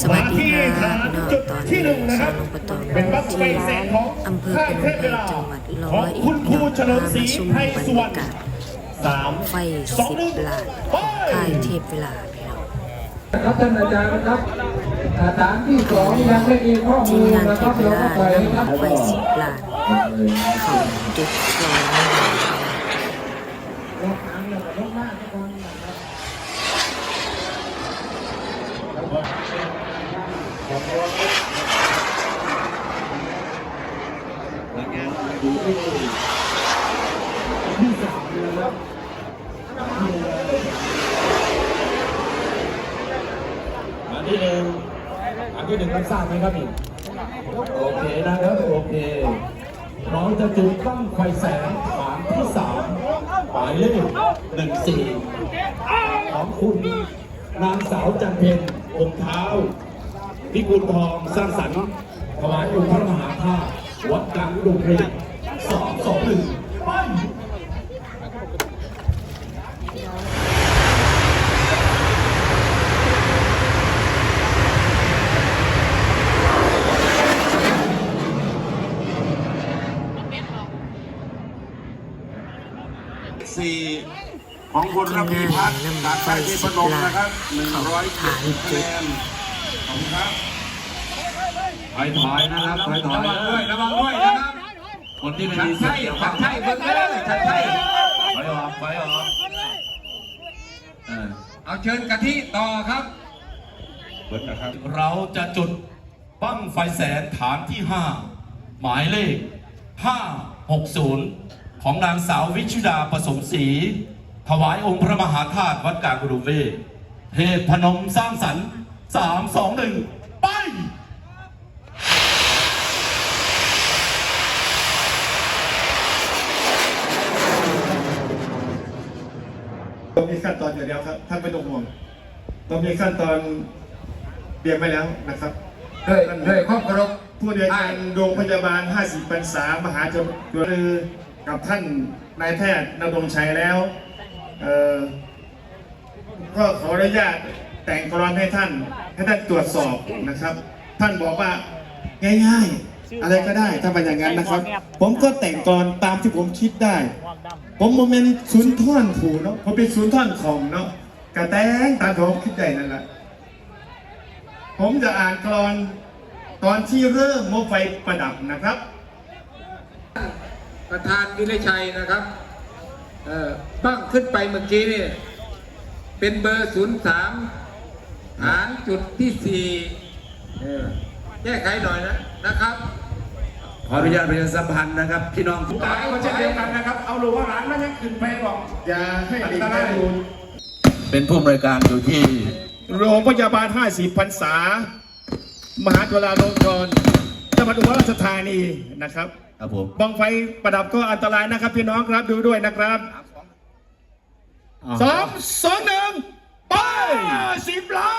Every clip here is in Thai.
สวัสดีค่ะมาที่พี่น้องจุดตอนที่นี้หนึ่งนะคชารับวลงปตองเป็นบั้งไฟที่แสนของอำเภอค่ายพนเทมพไพรเวลาจังหวัดขร้องยเอ็คุดณครูเฉลิมศรีมาชมไทยบรรวรรณยากาศสามไฟสิบล้านค่ายเทพเวลาพี่น้องครับท่านอาจารย์นะครับสถานที่สองยังไม่มีข้อมูลนะเทครับพเราลาก็ปล่อยให้ครับไฟสิบล้านเขาเก็บลอยมาลงน้ำเลยลงมากทุกคนนะครับ อันที่หนึ่ง อันที่งมันทราบไหมครับนี่โอเคนะครับโอเคน้องจะจุดตั้งไฟแสงฐานที่สามหมายเลขหนึ่งสี่ของคุณนางสาวจันเพ็ญองเท้าพิกุลทองสร้างสรรค์ถวายองค์พระมหาธาตุวัดกลางอุดมเพชรสองสองหนึ่งไป สี่ของ คุณระพีพัฒน์จากค่ายเทพนมนะครับหนึ่งร้อยเจ็ดคะแนนขอบคุณครับถอยถอยนะครับถอยถอยระวังด้วยระวังด้วยนะครับคนที่ไม่ชัดมีชัยชัดชัยเบิ่งเลยชัดชัยถอยออกถอยออกเอาเชิญกะทิต่อครับเบิดนะครับ เราจะจุดบั้งไฟแสนฐานที่5หมายเลข 560 ของนางสาววิชุดาผสมศรี ถวายองค์พระมหาธาตุวัดกลางกุดุมเวทเทพพนมสร้างสรรค์3 2 1ไปต้องมีขั้นตอนอยู่แล้วครับท่านไม่ต้องห่วงต้องมีขั้นตอนเตรียมไว้แล้วนะครับด้วยด้วยข้อเคารพผู้ในวยการโรงพยาบาล 50พรรษามหาจุฬากับท่านนายแพทย์นรงค์ชัยแล้วเอ่อ ก็ขออนุญาตแต่งกรอนให้ท่าน ให้ท่านตรวจสอบนะครับ ท่านบอกว่าง่ายๆ อะไรก็ได้ถ้าเป็นอย่างนั้นนะครับ ผมก็แต่งกรอนตามที่ผมคิดได้ ผมโมเมนต์ศูนย์ท่อนผูเนาะผมเป็นศูนย์ท่อนของเนาะกระแตงตามผมคิดได้นั่นแหละผมจะอ่านกรอนตอนที่เริ่มมไฟประดับนะครับ ประธานวิไลชัยนะครับ บ้างขึ้นไปเมื่อกี้นี่เป็นเบอร์ศูนย์สามฐานจุดที่สี่เออแก้ไขหน่อยนะนะครับ ขออนุญาตประชาสัมพันธ์นะครับ พี่น้องทุกตายก็เช่นเดียวกันนะครับ เอาลูกว่าหลานมันยังขึ้นไปบอกอย่าให้เด็กได้ดูเป็นผู้บริการอยู่ที่ โรงพยาบาล 50พรรษามหาจุฬาลงกรณ์จังหวัดอุบลราชธานีนะครับ ครับผมบังไฟประดับก็อันตรายนะครับพี่น้องครับดูด้วยนะครับสองสองหนึ่งไปสิบล้อ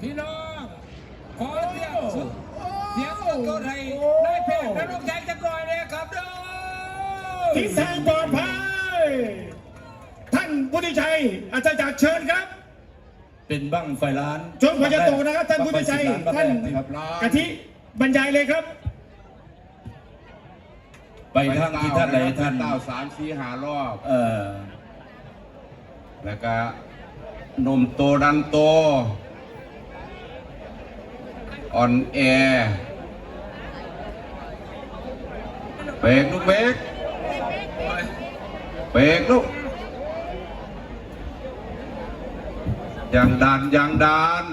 พี่น้อง ขอเสียงสุดเสียงสุดตัวไทยนายแพทย์นรงค์ชัยจะก่อยเลยครับเด้อ ทิศทางปลอดภัย ท่านพุทธิชัย อาจารย์จากรเชิญครับ เป็นบั้งไฟล้านชนพญาโตนะครับ ท่านพุทธิชัย ท่านกะทิบรรยายเลยครับ ไปทางที่ท่านใดท่านเก้าสามสี่ห้ารอบ เออ แล้วก็นมโตดันโตอ่อนแอเบรกลูกเบรกเบ รกลูกยางดานยางดาน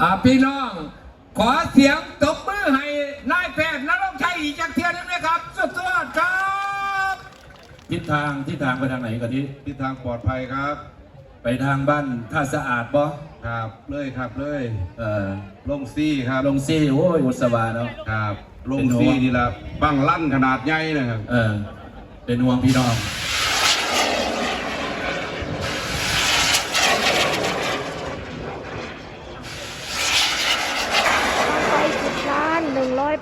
อ่าพี่น้อง ขอเสียงตบมือให้นายแพทย์นรงค์ชัยอีกจากเทียนได้ไหมครับ สุดยอดครับ ทิศทางทิศทางไปทางไหนก่อนที่ทิศทางปลอดภัยครับ ไปทางบ้านท่าสะอาดบ่ครับเลยครับเลยเออลงซี่ครับลงซี่โอ้ยอุตสบาเนาะครับลงเป็นหัวซี่นี่ละบังลั่นขนาดใหญ่นะครับเออ เป็นห่วงพี่น้อง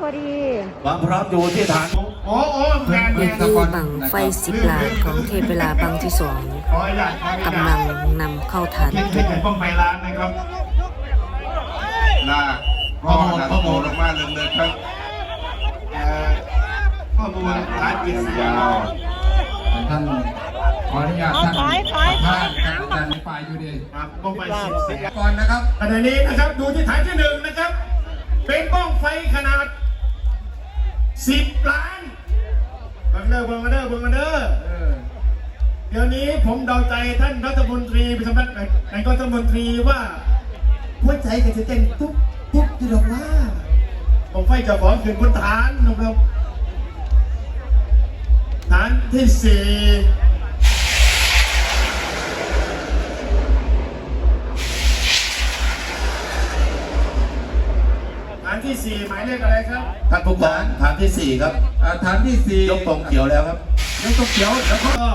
พอดีความพร้อมอยู่ที่ฐานโอ้โอ้แมนแมนบังไฟสิบล้านของเทพเวลาบังที่สองกำลังนำเข้าฐานตุ่มป้องไฟล้านนะครับลาข้อมูลข้อมูลออกมาเรื่อยๆครับ ข้อมูลฐานกิจสียาวท่านขออนุญาตท่านท่านครับอาจารย์ฝ่ายอยู่ดีครับบ้องไฟสิบสีก่อนนะครับขณะนี้นะครับดูที่ฐานที่หนึ่งนะครับ เป็นบ้องไฟขนาดสิบล้านเบิ่งเด้อเบิ่งมาเด้อเบิ่งมาเด้อเออเดี๋ยวนี้ผมเดาใจท่านรัฐมนตรีประจำนายกรัฐมนตรีว่าหัวใจก็จะเต้นตุ๊บตุ๊บที่ดอกว่าผมไฟเจ้าของขึ้นบนฐานนะครับ ฐานที่สี่ฐานที่สี่หมายเลขอะไรครับท่านผู้กองฐานที่สี่ครับอ่าฐานที่สี่ยกธงเขียวแล้วครับ ยกตงเขียวแล้วก็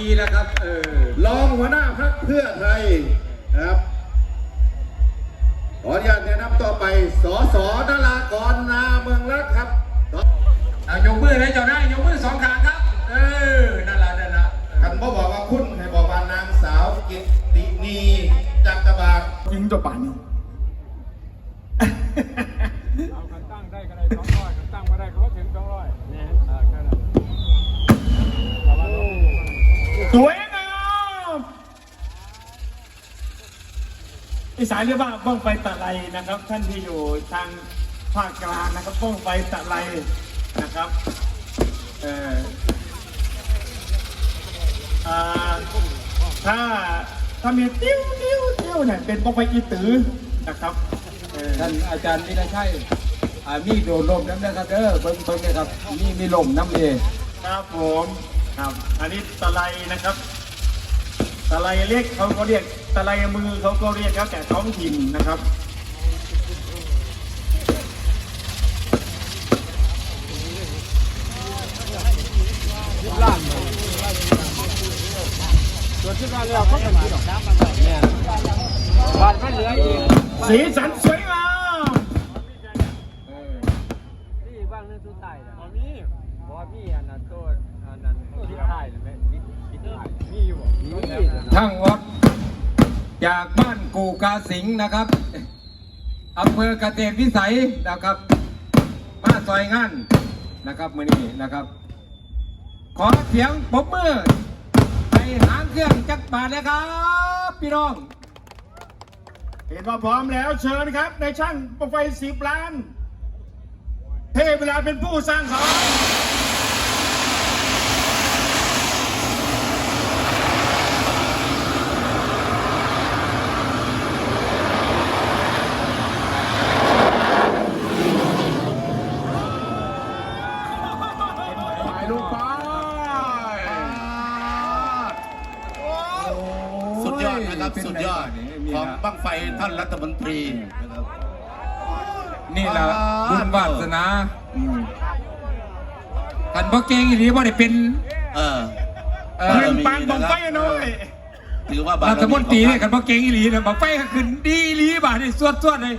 ทีนะครับ เออรองหัวหน้าพักเพื่อไทยนะครับ ขออนุญาตแนะนำต่อไป สสนรากรนาเมืองรักครับเอายกมือเลยเจ้าหน้ายกมือสองข้างครับ บ้องไฟตะไลนะครับ ท่านที่อยู่ทางภาคกลางนะครับบ้องไฟตะไลนะครับเอ่ออ่าถ้าถ้ามีติ้วติ้วติ้วเนี่ยเป็นบ้องไฟอีตือนะครับเอ่อท่านอาจารย์วิรชัยอ่ามีโดนลมน้ำนะครับเด้อเบิ่งเบิ่งนะครับมีมีลมน้ำเลยครับผมครับอันนี้ตะไลนะครับตะไลเล็กเขาก็เรียก ตะไลมือเขาก็เรียกครับแต่ท้องถิ่นนะครับสีสันสวยงามที่บ้านนึงสุดท้ายนะบ่มีบ่มีอันนั้นตัวอันนั้นพิษท้ายเลยไหมพิษพิษท้ายมีอยู่ทั้งวัด จากบ้านกูกาสิงห์นะครับอำเภอเกษตรวิสัยนะครับ มาซอยงานนะครับมือนี้นะครับ ขอเสียงปรบมือให้หางเครื่องจักรบาทนะครับ พี่น้อง เห็นว่าพร้อมแล้วเชิญครับ ในช่างโปรไฟสิบล้าน เทเวลาเป็นผู้สร้างสรรค์ ลูกไปสุดยอดนะครับสุดยอดของบั้งไฟท่านรัฐมนตรีนะครับ นี่แหละอ่าบุญวาสนากันบ่เก่งอีหลีบ่ได้เป็นเออเอ่อเงินปังบังไฟน้อยถือว่าบารรัฐมนตรีขเนี่อยงกันบ่เก่งอีหลีเนี่ยบ่ไฟก็ขึ้นดีอีหลีบาดนี่สวดสวดเลย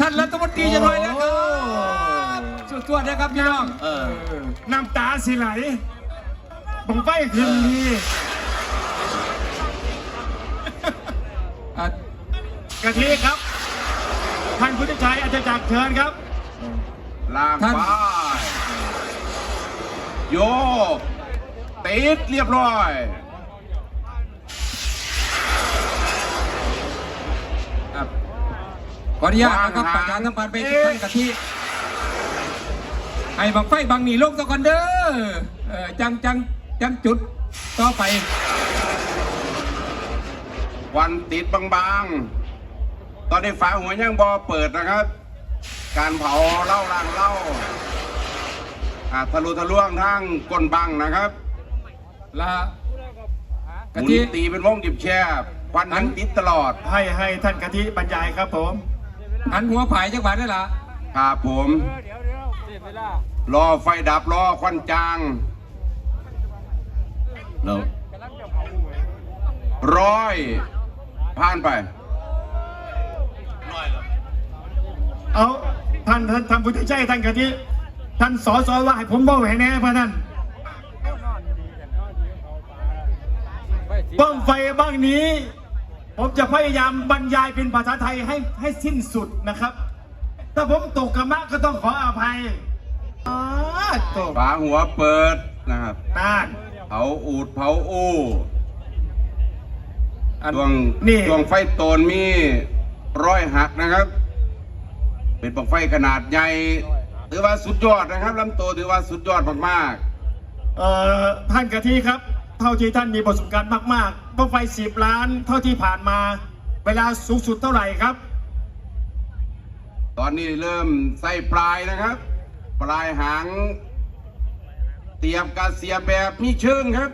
ท่านรัฐมนตรีจะหน่อยนะครับ สวดสวดนะครับพี่น้อง เออ น้ำตาสิไหลบังไฟคืนดีอะกะทิครับ ท่านพุทธชัยอาจารย์จักรเชิญครับลางไปโยกติดเรียบร้อย ครับขออนุญาตนะครับประชาสัมพันธ์ไปที่ท่านกะทิ ให้บังไฟบังหนีลงตะก่อนเด้อเออจังจังจังจุดต่อไป วันติดบางๆ ตอนนี้ฝาหัวยังบอเปิดนะครับ การเผาเหล้าล่างเหล้าอ่าทะลุทะลวงทั้งก้นบังนะครับละหกะมุนทิตีเป็นวงจิบแช่ควันยังติดตลอดให้ให้ท่านกะทิบรรยายครับผมหันหัวผายจังหวัดได้ละครับผม รอไฟดับรอควันจางแล้วร้อยผ่านไป เอาท่านท่านท่านผู้ช่วยท่านกะทิท่านสอสอว่าให้ผมบอกให้แน่พะนั่นบ้างไฟบ้างนี้ ผมจะพยายามบรรยายเป็นภาษาไทยให้ให้สิ้นสุดนะครับ ถ้าผมตกกระมะก็ต้องขออภัย อ้าตกฝาหัวเปิดนะครับตาน เผาอูดเผาอู้อันดวงนี่ ดวงไฟโตนมีร้อยหักนะครับ เป็นบังไฟขนาดใหญ่ถือว่าสุดยอดนะครับลำตัวถือว่าสุดยอดมากเอ่อท่านกะทิครับ เท่าที่ท่านมีประสบการณ์มากๆบ้างไฟสิบล้าน เท่าที่ผ่านมา เวลาสูงสุดเท่าไหร่ครับ ๆ ตอนนี้เริ่มใส่ปลายนะครับ ปลายหาง เตรียมการเสียแบบมีเชิงครับ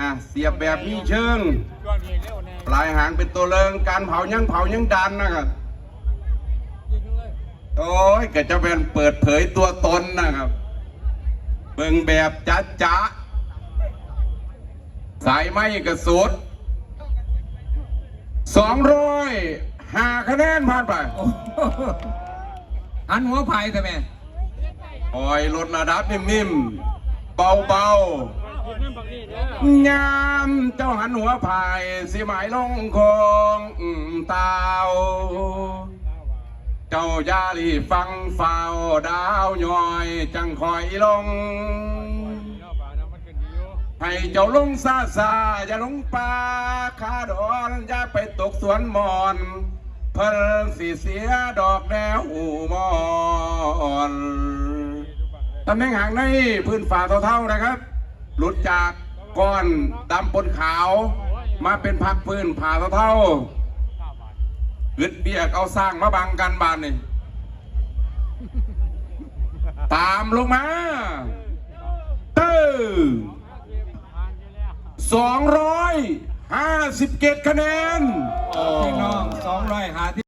อะเสียแบบมีเชิงช่วงนี้เร็วแน่ปลายหางเป็นตัวเริงการเผายังเผายังดันนะครับ โอ้ยก็จะเป็นเปิดเผยตัวตนนะครับ เบิ่งแบบจ้าจ้าสายไม้กระสุดสองร้อยห้าคะแนนผ่านไป หันหัวไผ่แต่แม่ปล่อยลดระดับนิ่มๆ เบายิงน้ำบักนี่เด้อๆยามเจ้าหันหัวพายสิหมายลงคงอืมตาเจ้ายาลีฟังเฝ้าดาวย้อยจังคอยลงให้เจ้าลงซาซาอย่าลงป่าขาดอนอย่าไปตกสวนมอน เพิ่นสิเสียดอกแนวอูมอนตำแหน่งหางในพื้นฝ่าเท่าๆนะครับ หลุดจากก้อนดำปนขาว มาเป็นพักพื้นผ่าเท่าๆอึดเบียกเอาสร้างมาบังกันบานนี่ตามลงมาตื้อสองร้อย ห้าสิบเกตคะแนนพี่น้องสองร้อยหา